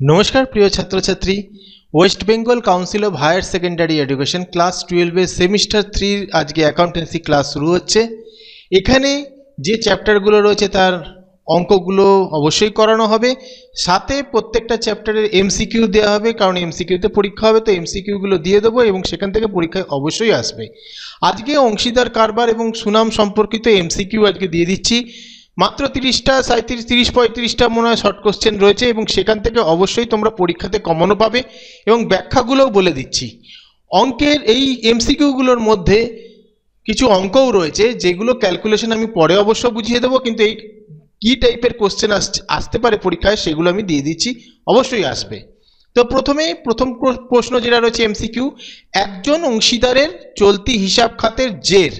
নমস্কার, প্রিয় ছাত্রছাত্রী। West Bengal Council of Higher Secondary Education class টুয়েলভের সেমিস্টার থ্রির আজকে অ্যাকাউন্টেন্সি ক্লাস শুরু হচ্ছে। এখানে যে চ্যাপ্টারগুলো রয়েছে তার অঙ্কগুলো অবশ্যই করানো হবে। সাথে প্রত্যেকটা চ্যাপ্টারের এমসিকিউ দেওয়া হবে, কারণ এমসিকিউতে পরীক্ষা হবে, তো এমসিকিউগুলো দিয়ে দেবো এবং সেখান থেকে পরীক্ষায় অবশ্যই আসবে। আজকে অংশীদার কারবার এবং সুনাম সম্পর্কিত এমসিকিউ আজকে দিয়ে দিচ্ছি। মাত্র তিরিশটা সাঁত্রিশ তিরিশ, পঁয়ত্রিশটা মনে হয় শর্ট কোশ্চেন রয়েছে এবং সেখান থেকে অবশ্যই তোমরা পরীক্ষাতে কমনও পাবে এবং ব্যাখ্যাগুলোও বলে দিচ্ছি। অঙ্কের এই এমসিকিউগুলোর মধ্যে কিছু অঙ্কও রয়েছে যেগুলো ক্যালকুলেশন আমি পরে অবশ্য বুঝিয়ে দেবো, কিন্তু এই কী টাইপের কোশ্চেন আসছে আসতে পারে পরীক্ষায় সেগুলো আমি দিয়ে দিচ্ছি, অবশ্যই আসবে। তো প্রথমে প্রথম প্রশ্ন যেটা রয়েছে এমসিকিউ একজন অংশীদারের চলতি হিসাব খাতের জের।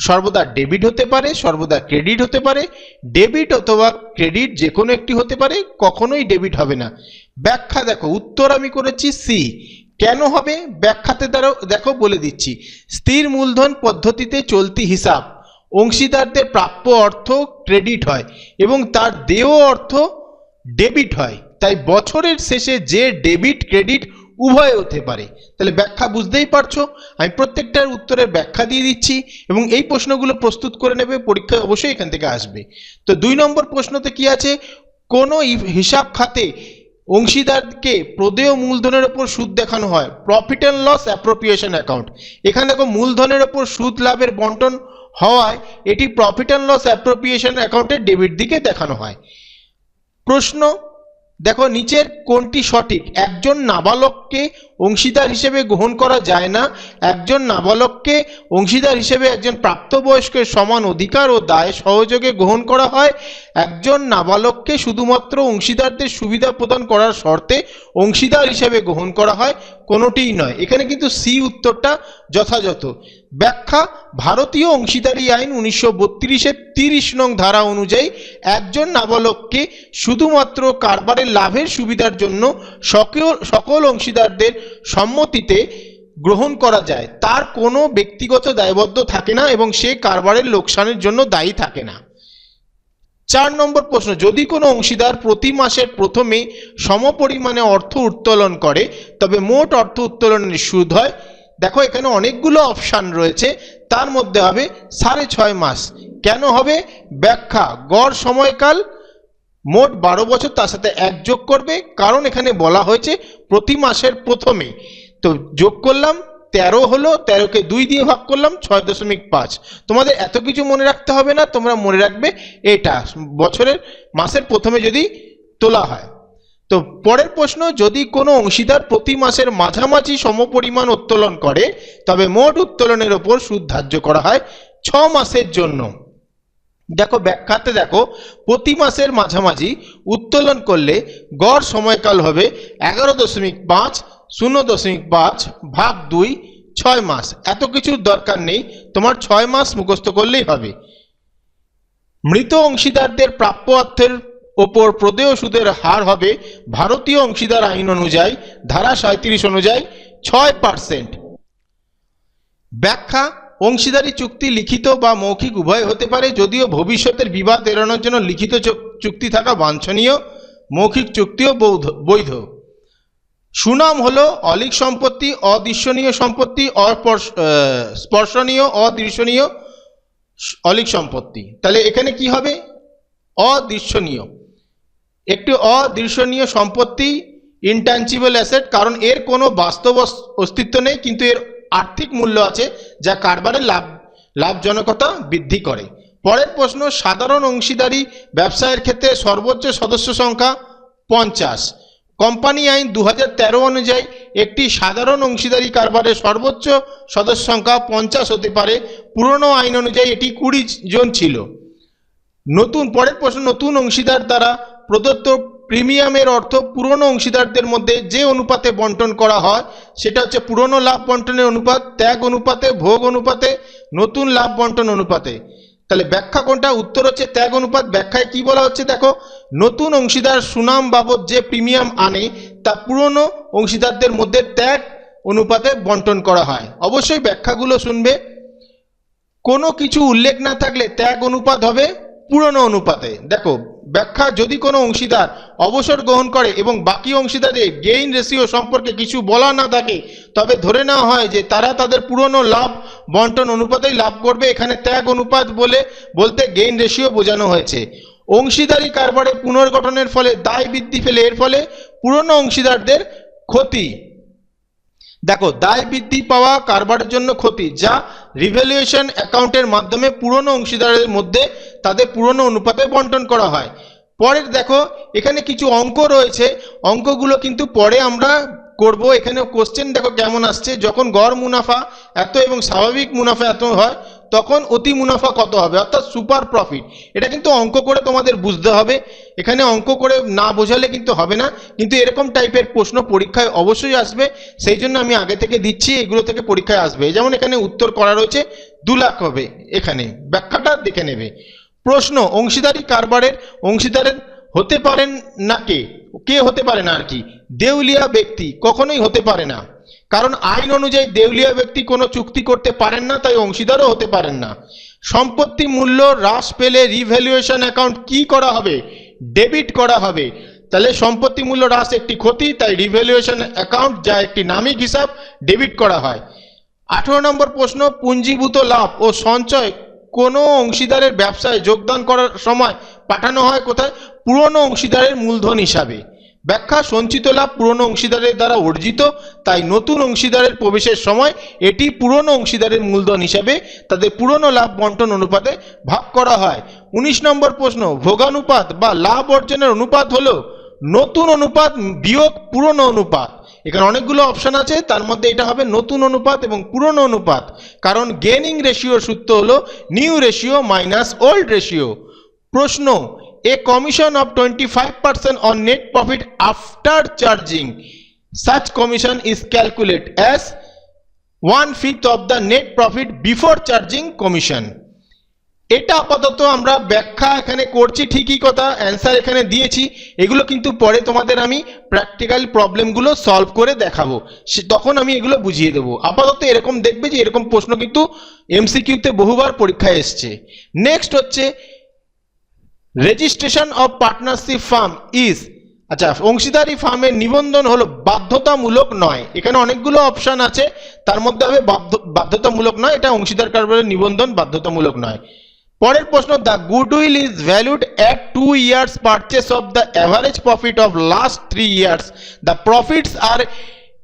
সর্বদা ডেবিট হতে পারে, সর্বদা ক্রেডিট হতে পারে। ডেবিট অথবা ক্রেডিট যে কোনো একটি হতে পারে, কখনোই ডেবিট হবে না। ব্যাখ্যা দেখো, উত্তর আমি করেছি সি কেন হবে? ব্যাখ্যাতে দ্বারা, দেখো, বলে দিচ্ছি। স্থির মূলধন পদ্ধতিতে চলতি হিসাব। অংশীদারদের প্রাপ্য অর্থ ক্রেডিট হয় এবং তার দেয় অর্থ ডেবিট হয়। তাই বছরের শেষে যে ডেবিট ক্রেডিট উভয় হতে পারে। তাহলে ব্যাখ্যা বুঝতেই পারছ? আমি প্রত্যেকটার উত্তরের ব্যাখ্যা দিয়ে দিচ্ছি এবং এই প্রশ্নগুলো প্রস্তুত করে নেবে, পরীক্ষায় অবশ্যই এখান থেকে আসবে। তো দুই নম্বর প্রশ্নতে কি আছে? কোনো হিসাব খাতে অংশীদারকে প্রদেয় মূলধনের ওপর সুদ দেখানো হয়। Profit and loss appropriation account এখানে দেখো মূলধনের ওপর সুদ লাভের বন্টন হওয়ায় এটি প্রফিট অ্যান্ড লস অ্যাপ্রোপ্রিয়েশন অ্যাকাউন্টের ডেবিট দিকে দেখানো হয়। প্রশ্ন দেখো, নিচের কোনটি সঠিক? একজন নাবালককে অংশীদার হিসেবে গ্রহণ করা যায় না। একজন নাবালককে অংশীদার হিসেবে একজন প্রাপ্তবয়স্কের সমান অধিকার ও দায় সহযোগে গ্রহণ করা হয়। একজন নাবালককে শুধুমাত্র অংশীদারদের সুবিধা প্রদান করার শর্তে অংশীদার হিসেবে গ্রহণ করা হয়। কোনোটিই নয়। এখানে কিন্তু সি উত্তরটা যথাযথ। ব্যাখ্যা, ভারতীয় অংশীদারি আইন উনিশশো বত্রিশের তিরিশ নং ধারা অনুযায়ী একজন নাবালককে শুধুমাত্র কারবারের লাভের সুবিধার জন্য সকল সকল অংশীদারদের সম্মতিতে গ্রহণ করা যায়। তার কোনো ব্যক্তিগত দায়বদ্ধ থাকে না এবং সে কারবারের লোকসানের জন্য দায়ী থাকে না। চার নম্বর প্রশ্ন, যদি কোনো অংশীদার প্রতি মাসের প্রথমে সমপরিমাণে অর্থ উত্তোলন করে, তবে মোট অর্থ উত্তোলনের সুদ হয় দেখো, এখানে অনেকগুলো অপশান রয়েছে। তার মধ্যে হবে সাড়ে ছয় মাস। কেন হবে? ব্যাখ্যা, গড় সময়কাল মোট বারো বছর, তার সাথে এক যোগ করবে। কারণ এখানে বলা হয়েছে প্রতি মাসের প্রথমে। তো যোগ করলাম, তেরো হলো, তেরোকে দুই দিয়ে ভাগ করলাম, ছয় দশমিক পাঁচ। তোমাদের এত কিছু মনে রাখতে হবে না, তোমরা মনে রাখবে এটা। বছরের, মাসের প্রথমে যদি তোলা হয়। তো পরের প্রশ্ন, যদি কোনো অংশীদার প্রতি মাসের মাঝামাঝি সমপরিমাণ উত্তোলন করে, তবে মোট উত্তোলনের ওপর সুদ ধার্য করা হয় ছ মাসের জন্য। দেখো, ব্যাখ্যাতে দেখো, প্রতি মাসের মাঝামাঝি উত্তোলন করলে গড় সময়কাল হবে এগারো দশমিক পাঁচ, শূন্য দশমিক পাঁচ, ভাগ দুই, ছয় মাস। এত কিছুর দরকার নেই, তোমার ছয় মাস মুখস্থ করলেই হবে। মৃত অংশীদারদের প্রাপ্য অর্থের ওপর প্রদেয় সুদের হার হবে ভারতীয় অংশীদার আইন অনুযায়ী ধারা সাঁত্রিশ অনুযায়ী ছয় পার্সেন্ট। ব্যাখ্যা, অংশীদারি চুক্তি লিখিত বা মৌখিক উভয় হতে পারে, যদিও ভবিষ্যতের বিবাদ এড়ানোর জন্য লিখিত চুক- চুক্তি থাকা বাঞ্ছনীয়, মৌখিক চুক্তিও বৌধ- বৈধ। সুনাম হলো অলিক সম্পত্তি, অদৃশ্যনীয় সম্পত্তি স্পর্শনীয়, অদৃশ্যনীয় অলিক সম্পত্তি। তাহলে এখানে কি হবে? অদৃশ্যনীয়। একটি অদৃশ্যনীয় সম্পত্তি ইনট্যাঞ্জিবল অ্যাসেট কারণ এর কোনো বাস্তব অস- অস্তিত্ব নেই, কিন্তু এর আর্থিক মূল্য আছে যা কারবারের লাভ, লাভজনকতা বৃদ্ধি করে। পরের প্রশ্ন, সাধারণ অংশীদারি ব্যবসায়ের ক্ষেত্রে সর্বোচ্চ সদস্য সংখ্যা পঞ্চাশ। কোম্পানি আইন দু অনুযায়ী একটি সাধারণ অংশীদারি কারবারের সর্বোচ্চ সদস্য সংখ্যা পঞ্চাশ হতে পারে। পুরনো আইন অনুযায়ী এটি কুড়ি জন ছিল। নতুন, পরের প্রশ্ন, নতুন অংশীদার দ্বারা প্রদত্ত প্রিমিয়ামের অর্থ পুরনো অংশীদারদের মধ্যে যে অনুপাতে বন্টন করা হয়, সেটা হচ্ছে পুরনো লাভ বন্টনের অনুপাত, ত্যাগ অনুপাতে, ভোগ অনুপাতে, নতুন লাভ বন্টন অনুপাতে। তাহলে ব্যাখ্যা কোনটা? উত্তর হচ্ছে ত্যাগ অনুপাত। ব্যাখ্যায় কি বলা হচ্ছে দেখো? নতুন অংশীদার সুনাম বাবদ যে প্রিমিয়াম আনে, তা পুরনো অংশীদারদের মধ্যে ত্যাগ অনুপাতে বন্টন করা হয়। অবশ্যই ব্যাখ্যাগুলো শুনবে। কোনো কিছু উল্লেখ না থাকলে ত্যাগ অনুপাত হবে পুরনো অনুপাতে। দেখো ব্যাখ্যা যদি কোনো অংশীদার অবসর গ্রহণ করে এবং বাকি অংশীদারের গেইন রেশিও সম্পর্কে কিছু বলা না থাকে, তবে ধরে নেওয়া হয় যে তারা তাদের পুরনো লাভ বন্টন অনুপাতেই লাভ করবে, এখানে ত্যাগ অনুপাত বলে, বলতে গেইন রেশিও বোঝানো হয়েছে। অংশীদারি কারবারে পুনর্গঠনের ফলে দায় বৃদ্ধি পেলে, এর ফলে পুরনো অংশীদারদের ক্ষতি। দেখো, দায় বৃদ্ধি পাওয়া কারবারের জন্য ক্ষতি, যা রিভ্যালুয়েশন অ্যাকাউন্টের মাধ্যমে পুরনো অংশীদারের মধ্যে তাদের পুরনো অনুপাতে বন্টন করা হয়। পরের দেখো, এখানে কিছু অঙ্ক রয়েছে। অঙ্কগুলো কিন্তু পরে আমরা করব। এখানে কোশ্চেন দেখো কেমন আসছে। যখন গড় মুনাফা এত এবং স্বাভাবিক মুনাফা এত হয় তখন অতি মুনাফা কত হবে? অর্থাৎ সুপার প্রফিট। এটা কিন্তু অঙ্ক করে তোমাদের বুঝতে হবে। এখানে অঙ্ক করে না বোঝালে কিন্তু হবে না। কিন্তু এরকম টাইপের প্রশ্ন পরীক্ষায় অবশ্যই আসবে। সেই জন্য আমি আগে থেকে দিচ্ছি, এগুলো থেকে পরীক্ষায় আসবে। যেমন এখানে উত্তর করা রয়েছে, দু লাখ হবে এখানে। ব্যাখ্যাটা দেখে নেবে। প্রশ্ন, অংশীদারি কারবারের অংশীদারের হতে পারেন না কে? কে হতে পারে না আর কি? দেউলিয়া ব্যক্তি কখনোই হতে পারে না। কারণ আইন অনুযায়ী দেউলিয়া ব্যক্তি কোনো চুক্তি করতে পারেন না, তাই অংশীদারও হতে পারেন না। সম্পত্তি মূল্য হ্রাস পেলে রিভ্যালুয়েশন অ্যাকাউন্ট কি করা হবে? ডেবিট করা হবে। তাহলে সম্পত্তি মূল্য হ্রাস একটি ক্ষতি, তাই রিভ্যালুয়েশন অ্যাকাউন্ট যা একটি নামিক হিসাব ডেবিট করা হয়। আঠেরো নম্বর প্রশ্ন, পুঞ্জীভূত লাভ ও সঞ্চয় কোনো অংশীদারের ব্যবসায় যোগদান করার সময় পাঠানো হয় কোথায়? পুরনো অংশীদারের মূলধন হিসাবে। ব্যাখ্যা সঞ্চিত লাভ পুরনো অংশীদারের দ্বারা অর্জিত, তাই নতুন অংশীদারের প্রবেশের সময় এটি পুরনো অংশীদারের মূলধন হিসাবে তাদের পুরনো লাভ বন্টন অনুপাতে ভাগ করা হয়। উনিশ নম্বর প্রশ্ন, ভোগানুপাত বা লাভ অর্জনের অনুপাত হলো নতুন অনুপাত বিয়োগ পুরনো অনুপাত। এখানে অনেকগুলো অপশন আছে, তার মধ্যে এটা হবে নতুন অনুপাত এবং পুরনো অনুপাত। কারণ গেনিং রেশিওর সূত্র হলো new ratio minus old ratio. প্রশ্ন of twenty five percent on net profit after charging such commission is calculated as one fifth of the net profit before charging commission. এটা আপাতত আমরা ব্যাখ্যা এখানে করছি, ঠিকই কথা অ্যান্সার এখানে দিয়েছি। এগুলো কিন্তু পরে তোমাদের আমি প্র্যাকটিক্যাল প্রবলেমগুলো সলভ করে দেখাবো। তখন আমি এগুলো বুঝিয়ে দেবো। আপাতত এরকম দেখবে যে এরকম প্রশ্ন কিন্তু এমসিকিউতে বহুবার পরীক্ষায় এসছে। নেক্সট হচ্ছে registration of partnership firm is আচ্ছা অংশীদারি ফার্মের নিবন্ধন হলো বাধ্যতামূলক নয়। এখানে অনেকগুলো অপশন আছে, তার মধ্যে হবে বাধ্যতামূলক নয়, এটা অংশীদার কারবারের নিবন্ধন বাধ্যতামূলক নয়। পরের প্রশ্ন the goodwill is valued at two years purchase of the average profit of last three years the profits are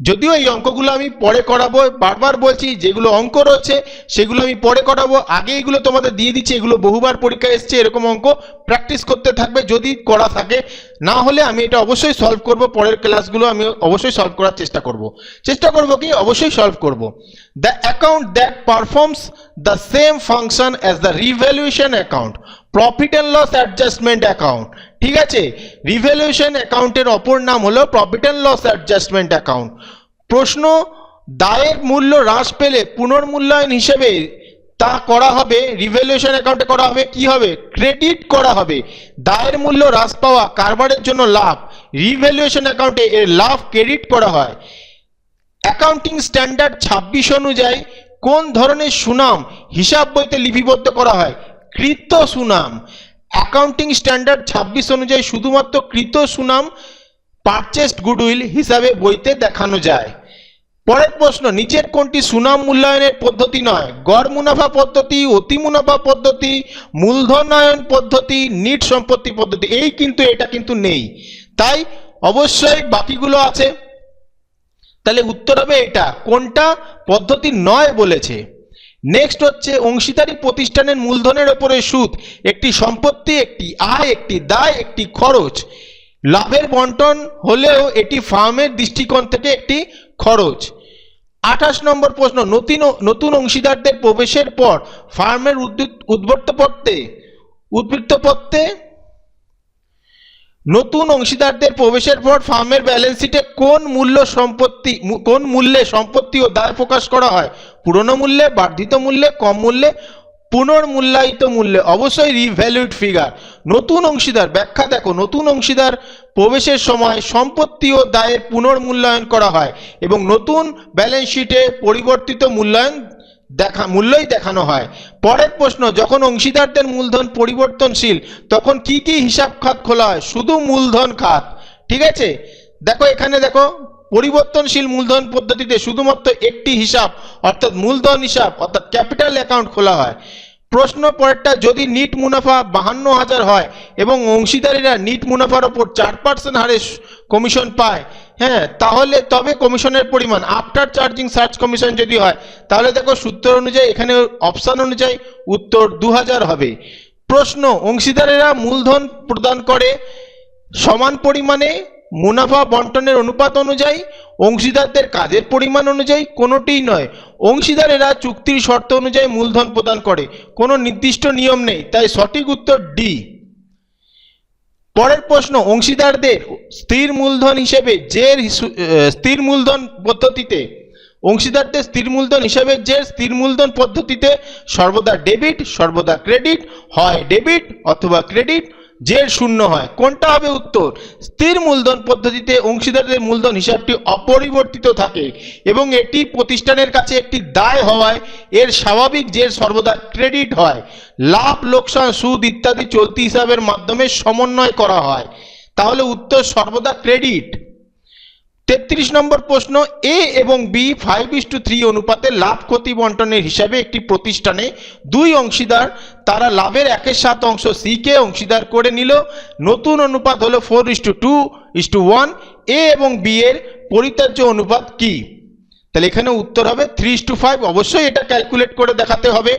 যদিও এই অঙ্কগুলো আমি পরে করাবো, বারবার বলছি যেগুলো অঙ্ক রয়েছে সেগুলো আমি পরে করাবো। আগে এগুলো তোমাদের দিয়ে দিচ্ছি, এগুলো বহুবার পরীক্ষা এসছে, এরকম অঙ্ক প্র্যাকটিস করতে থাকবে যদি করা থাকে। না হলে আমি এটা অবশ্যই সলভ করব, পরের ক্লাসগুলো আমি অবশ্যই সলভ করার চেষ্টা করব। চেষ্টা করব কি? অবশ্যই সলভ করব। The account that performs the same function as the revaluation account profit and loss adjustment account ঠিক আছে? রিভ্যালুয়েশন অ্যাকাউন্টের অপর নাম হলো profit and loss adjustment account প্রশ্ন, দায়ের মূল্য হ্রাস পেলে পুনর্মূল্যায়ন হিসেবে তা করা হবে রিভ্যালুয়েশন অ্যাকাউন্টে করা হবে, কি হবে? ক্রেডিট করা হবে। দায়ের মূল্য হ্রাস পাওয়া কারবারের জন্য লাভ রিভ্যালুয়েশন অ্যাকাউন্টে এর লাভ ক্রেডিট করা হয়। অ্যাকাউন্টিং স্ট্যান্ডার্ড ছাব্বিশ অনুযায়ী কোন ধরনের সুনাম হিসাব বইতে লিপিবদ্ধ করা হয়? কৃত সুনাম। অ্যাকাউন্টিং স্ট্যান্ডার্ড ছাব্বিশ অনুযায়ী শুধুমাত্র কৃত সুনাম পারচেসড গুডউইল হিসাবে বইতে দেখানো যায়। পরের প্রশ্ন, নিচের কোনটি সুনাম মূল্যায়নের পদ্ধতি নয়? গড় মুনাফা পদ্ধতি, অতি মুনাফা পদ্ধতি, মূলধনায়ন পদ্ধতি, নিট সম্পত্তি পদ্ধতি, এই কিন্তু এটা কিন্তু নেই। তাই অবশ্যই বাকিগুলো আছে। তাহলে উত্তর হবে এটা, কোনটা পদ্ধতি নয় বলেছে? নেক্সট হচ্ছে অংশীদারি প্রতিষ্ঠানের মূলধনের ওপরে সুদ। একটি সম্পত্তি, একটি আয়, একটি দায়, একটি খরচ। লাভের বন্টন হলেও এটি ফার্মের দৃষ্টিকোণ থেকে একটি খরচ। আঠাশ নম্বর প্রশ্ন, নতুন নতুন অংশীদারদের প্রবেশের পর ফার্মের উদ্বৃত্ত উদ্বর্তপত্রে উদ্বৃত্তপত্রে নতুন অংশীদারদের প্রবেশের পর ফার্মের ব্যালেন্স শিটে কোন মূল্য সম্পত্তি কোন মূল্যে সম্পত্তি ও দায় প্রকাশ করা হয়? পুরনো মূল্যে, বর্ধিত মূল্যে, কম মূল্যে, পুনর্মূল্যায়িত মূল্যে? অবশ্যই রিভ্যালুড ফিগার নতুন অংশীদার, ব্যাখ্যা দেখো, নতুন অংশীদার প্রবেশের সময় সম্পত্তি ও দায়ের পুনর্মূল্যায়ন করা হয় এবং নতুন ব্যালেন্স শিটে পরিবর্তিত মূল্যায়ন দেখা, মূল্যই দেখানো হয়। পরের প্রশ্ন, যখন অংশীদারদের মূলধন পরিবর্তনশীল, তখন কি কি হিসাব খাত খোলা হয়? শুধু মূলধন খাত, ঠিক আছে? দেখো এখানে দেখো, পরিবর্তনশীল মূলধন পদ্ধতিতে শুধুমাত্র একটি হিসাব, অর্থাৎ মূলধন হিসাব, অর্থাৎ ক্যাপিটাল অ্যাকাউন্ট খোলা হয়। প্রশ্ন পরেরটা, যদি নিট মুনাফা বাহান্ন হাজার হয় এবং অংশীদারেরা নিট মুনাফার ওপর চার পার্সেন্ট হারে কমিশন পায় হ্যাঁ তাহলে তবে কমিশনের পরিমাণ আফটার চার্জিং সার্চ কমিশন যদি হয়, তাহলে দেখো সূত্র অনুযায়ী, এখানে অপশান অনুযায়ী উত্তর দু হাজার হবে। প্রশ্ন, অংশীদারেরা মূলধন প্রদান করে সমান পরিমাণে মুনাফা বন্টনের অনুপাত অনুযায়ী, অংশীদারদের কাজের পরিমাণ অনুযায়ী, কোনোটিই নয়। অংশীদারেরা চুক্তির শর্ত অনুযায়ী মূলধন প্রদান করে, কোনো নির্দিষ্ট নিয়ম নেই, তাই সঠিক উত্তর ডি। পরের প্রশ্ন, অংশীদারদের স্থির মূলধন হিসেবে হিসু- স্থির মূলধন পদ্ধতিতে, অংশীদারদের স্থির মূলধন হিসেবে যে স্থির মূলধন পদ্ধতিতে সর্বদা ডেবিট সর্বদা ক্রেডিট হয় ডেবিট অথবা ক্রেডিট জের শূন্য হয়। কোনটা হবে উত্তর? স্থির মূলধন পদ্ধতিতে অংশীদারদের মূলধন হিসাবটি অপরিবর্তিত থাকে এবং এটি প্রতিষ্ঠানের কাছে একটি দায় হওয়ায় এর স্বাভাবিক জের সর্বদা ক্রেডিট হয়। লাভ, লোকসান, সুদ ইত্যাদি চলতি হিসাবের মাধ্যমে সমন্বয় করা হয়। তাহলে উত্তর সর্বদা ক্রেডিট। তেত্রিশ নম্বর প্রশ্ন এ এবং B five is to three অনুপাতে লাভ ক্ষতি বন্টনের হিসাবে একটি প্রতিষ্ঠানে দুই অংশীদার, তারা লাভের একের সাত অংশ সি কে অংশীদার করে নিল। নতুন অনুপাত হলো four is to two two is to one এবং বি এর পরিত্যাজ্য অনুপাত কি? তাহলে এখানে উত্তর হবে থ্রি ইস টু ফাইভ অবশ্যই এটা ক্যালকুলেট করে দেখাতে হবে।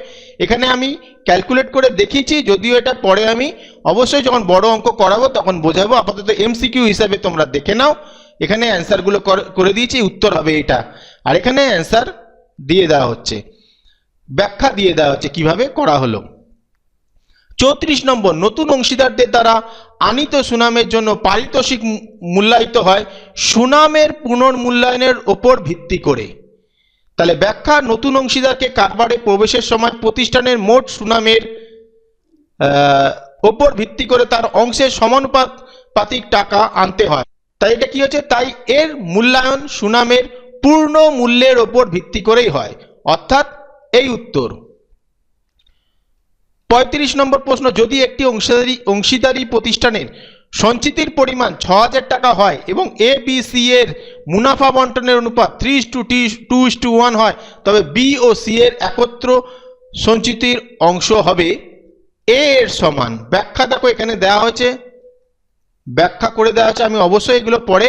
এখানে আমি ক্যালকুলেট করে দেখিয়েছি, যদিও এটা পরে আমি অবশ্যই যখন বড় অঙ্ক করাবো তখন বোঝাবো। আপাতত এমসিকিউ হিসাবে তোমরা দেখে নাও। এখানে অ্যান্সারগুলো করে দিয়েছি, উত্তর হবে এটা। আর এখানে অ্যান্সার দিয়ে দেওয়া হচ্ছে। ব্যাখ্যা দিয়ে দেওয়া হচ্ছে কীভাবে করা হলো। চৌত্রিশ নম্বর, নতুন অংশীদারদের দ্বারা আনিত সুনামের জন্য পারিতোষিক মূল্যায়িত হয় সুনামের পুনর্মূল্যায়নের ওপর ভিত্তি করে। তাহলে ব্যাখ্যা, নতুন অংশীদারকে কারবারে প্রবেশের সময় প্রতিষ্ঠানের মোট সুনামের ওপর ভিত্তি করে তার অংশের সমানুপাত পাতিক টাকা আনতে হয়। তাই এটা কি হচ্ছে? তাই এর মূল্যায়ন সুনামের পূর্ণ মূল্যের ওপর ভিত্তি করেই হয়। অর্থাৎ এই উত্তর। পঁয়ত্রিশ নম্বর প্রশ্ন, যদি একটি অংশীদারি অংশীদারি প্রতিষ্ঠানের সঞ্চিতির পরিমাণ ছ হাজার টাকা হয় এবং এ বি সি এর মুনাফা বন্টনের অনুপাত থ্রি টু টি, টু টু ওয়ান হয়, তবে বি ও সি এর একত্র সঞ্চিতির অংশ হবে এ এর সমান। ব্যাখ্যা দেখো, এখানে দেওয়া হয়েছে ব্যাখ্যা করে দেওয়া আছে, আমি অবশ্যই এগুলো পরে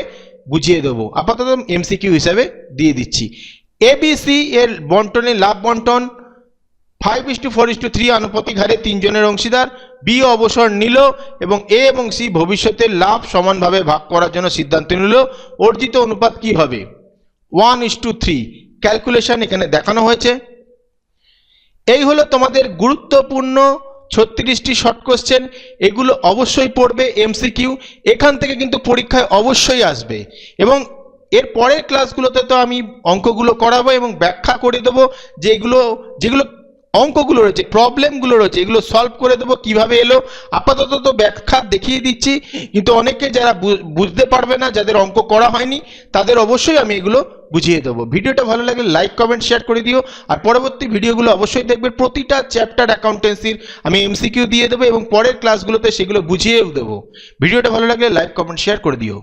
বুঝিয়ে দেবো। আপাতত এমসিকিউ হিসাবে দিয়ে দিচ্ছি। এবিসি এর বন্টনে লাভ বন্টন five is to four is to three আনুপাতিক হারে তিনজনের অংশীদার বি অবসর নিল এবং এ এবং সি ভবিষ্যতে লাভ সমানভাবে ভাগ করার জন্য সিদ্ধান্ত নিল। অর্জিত অনুপাত কি হবে? One is to three calculation এখানে দেখানো হয়েছে। এই হলো তোমাদের গুরুত্বপূর্ণ ছত্রিশটি শর্ট কোশ্চেন এগুলো অবশ্যই পড়বে এমসিকিউ এখান থেকে কিন্তু পরীক্ষায় অবশ্যই আসবে। এবং এর পরের ক্লাসগুলোতে তো আমি অঙ্কগুলো করাবো এবং ব্যাখ্যা করে দেবো যেগুলো যেগুলো অঙ্কগুলো রয়েছে প্রবলেমগুলো রয়েছে, এগুলো সলভ করে দেবো, কীভাবে এলো? আপাতত তো ব্যাখ্যা দেখিয়ে দিচ্ছি, কিন্তু অনেকে যারা বুঝতে পারবে না, যাদের অঙ্ক করা হয়নি, তাদের অবশ্যই আমি এগুলো বুঝিয়ে দেবো। ভিডিওটা ভালো লাগলে লাইক কমেন্ট শেয়ার করে দিও, আর পরবর্তী ভিডিওগুলো অবশ্যই দেখবে প্রতিটা চ্যাপ্টার অ্যাকাউন্টেন্সির আমি এমসিকিউ দিয়ে দেবো এবং পরের ক্লাসগুলোতে সেগুলো বুঝিয়েও দেবো। ভিডিওটা ভালো লাগলে লাইক কমেন্ট শেয়ার করে দিও।